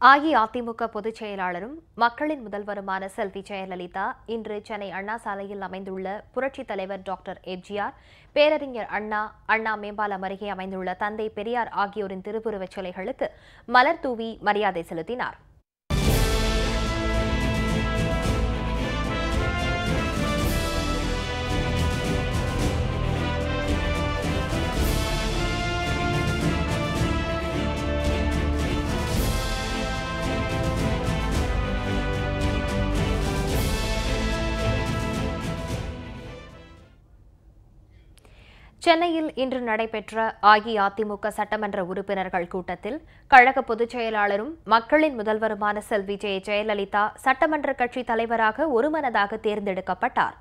அஇஅதிமுக பொதுச் செயலாளரும் மக்களின் முதல்வருமான செல்வி ஜெயலலிதா இன்று சென்னை அண்ணா சாலையில் அமைந்துள்ள புரட்சித் தலைவர் டாக்டர் எம்ஜிஆர் பேரறிஞர் அண்ணா அண்ணா மேம்பாலம் அருகே அமைந்துள்ள தந்தை பெரியார் ஆகியோரின் திருவுருவச் சிலைகளுக்கு மலர் தூவி மரியாதை செலுத்தினார். சென்னையில் இன்று நடைபெற்ற அஇஅதிமுக சட்டமன்ற உறுப்பினர்கள் கூட்டத்தில் கழக பொதுச் செயலாளரும் மக்களின் முதல்வருமான செல்வி ஜெய ஜெயலலிதா சட்டமன்ற கட்சி தலைவராக ஒருமனதாக தேர்ந்தெடுக்கப்பட்டார்.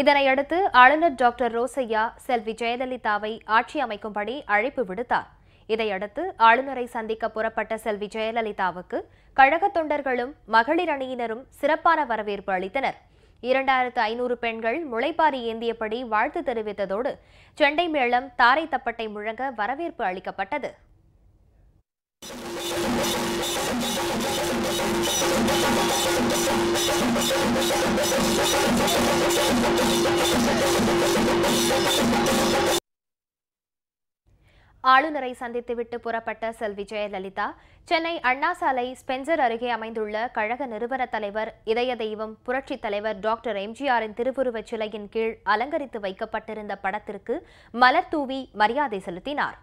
இதனையடுத்து ஆளுநர் டாக்டர் ரோசையா செல்வி ஜெயலலிதாவை ஆட்சி அமைக்கும்படி அழைப்பு விடுத்தார். இதையடுத்து ஆளுநரை சந்திக்க புறப்பட்ட செல்வி ஜெயலலிதாவுக்கு கழக தொண்டர்களும் மகளிர் அணியினரும் சிறப்பான வரவேற்பு அளித்தனர். இரண்டாயிரத்து ஐநூறு பெண்கள் முளைப்பாரி ஏந்தியபடி வாழ்த்து தெரிவித்ததோடு செண்டை மேளம் தாரை தப்பட்டை முழங்க வரவேற்பு அளிக்கப்பட்டது. ஆளுநரை சந்தித்துவிட்டு புறப்பட்ட செல்வி ஜெயலலிதா சென்னை அண்ணா சாலை ஸ்பென்சர் அருகே அமைந்துள்ள கழக நிறுவன தலைவர் இதய தெய்வம் புரட்சித் தலைவர் டாக்டர் எம்ஜிஆரின் திருவுருவச் சிலையின் கீழ் அலங்கரித்து வைக்கப்பட்டிருந்த படத்திற்கு மலர் தூவி மரியாதை செலுத்தினார்.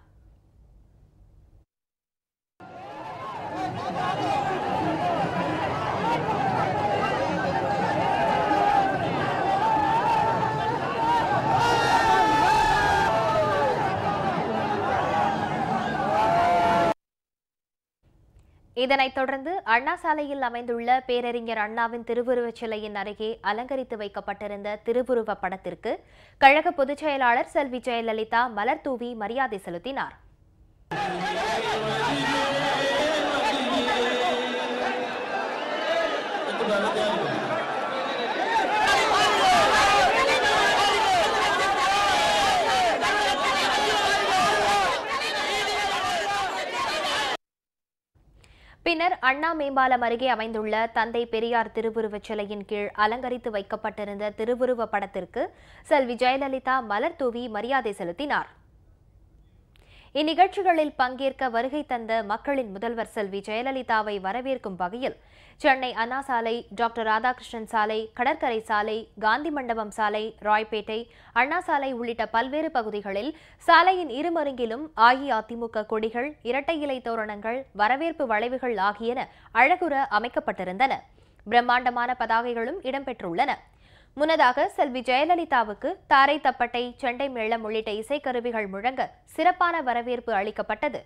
இதனைத் தொடர்ந்து அண்ணா சாலையில் அமைந்துள்ள பேரறிஞர் அண்ணாவின் திருவுருவச் சிலையின் அருகே அலங்கரித்து வைக்கப்பட்டிருந்த திருவுருவ படத்திற்கு கழக பொதுச் செயலாளர் செல்வி ஜெயலலிதா மலர் தூவி மரியாதை செலுத்தினார். பின்னர் அண்ணா மேம்பாலம் அருகே அமைந்துள்ள தந்தை பெரியார் திருவுருவச் சிலையின் கீழ் அலங்கரித்து வைக்கப்பட்டிருந்த திருவுருவ படத்திற்கு செல்வி ஜெயலலிதா மலர் தூவி மரியாதை செலுத்தினார். இந்நிகழ்ச்சிகளில் பங்கேற்க வருகை தந்த மக்களின் முதல்வர் செல்வி ஜெயலலிதாவை வரவேற்கும் வகையில் சென்னை அண்ணா சாலை டாக்டர் ராதாகிருஷ்ணன் சாலை கடற்கரை சாலை காந்தி மண்டபம் சாலை ராய்பேட்டை அண்ணா சாலை உள்ளிட்ட பல்வேறு பகுதிகளில் சாலையின் இருமருங்கிலும் அஇஅதிமுக கொடிகள் இரட்டை இலை தோரணங்கள் வரவேற்பு வளைவுகள் ஆகியன அழகுற அமைக்கப்பட்டிருந்தன. பிரம்மாண்டமான பதாகைகளும் இடம்பெற்றுள்ளன. முன்னதாக செல்வி ஜெயலலிதாவுக்கு தாரை தப்பட்டை செண்டை மேளம் உள்ளிட்ட இசைக்கருவிகள் முழங்க சிறப்பான வரவேற்பு அளிக்கப்பட்டது.